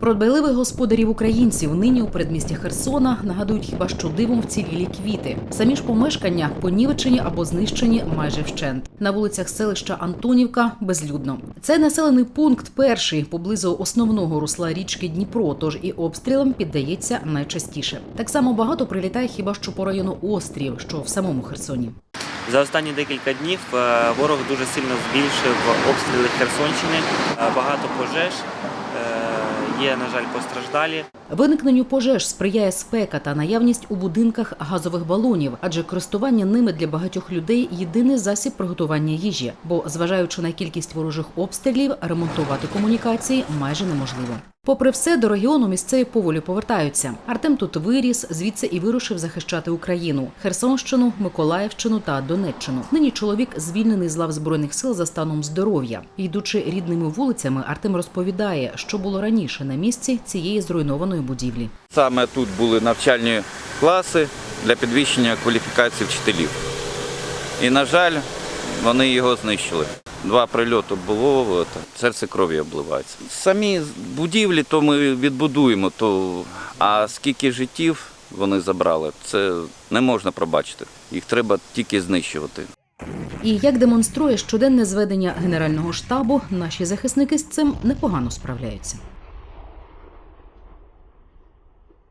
Про дбайливих господарів українців нині у передмісті Херсона нагадують хіба що дивом вцілілі квіти. Самі ж помешкання понівечені або знищені майже вщент. На вулицях селища Антонівка безлюдно. Це населений пункт перший поблизу основного русла річки Дніпро, тож і обстрілам піддається найчастіше. Так само багато прилітає хіба що по району Острів, що в самому Херсоні. За останні декілька днів е, ворог дуже сильно збільшив обстріли Херсонщини. Е, Багато пожеж. Є, на жаль, постраждалі. Виникненню пожеж сприяє спека та наявність у будинках газових балонів, адже користування ними для багатьох людей єдиний засіб приготування їжі. Бо, зважаючи на кількість ворожих обстрілів, ремонтувати комунікації майже неможливо. Попри все, до регіону місцеві поволі повертаються. Артем тут виріс, звідси і вирушив захищати Україну, Херсонщину, Миколаївщину та Донеччину. Нині чоловік звільнений з лав збройних сил за станом здоров'я. Йдучи рідними вулицями, Артем розповідає, що було раніше на місці цієї зруйнованої будівлі. Саме тут були навчальні класи для підвищення кваліфікації вчителів. І, на жаль, вони його знищили. Два прильоти було, серце кров'ю обливається. Самі будівлі то ми відбудуємо, то, а скільки життів вони забрали, це не можна пробачити. Їх треба тільки знищувати. І як демонструє щоденне зведення генерального штабу, наші захисники з цим непогано справляються.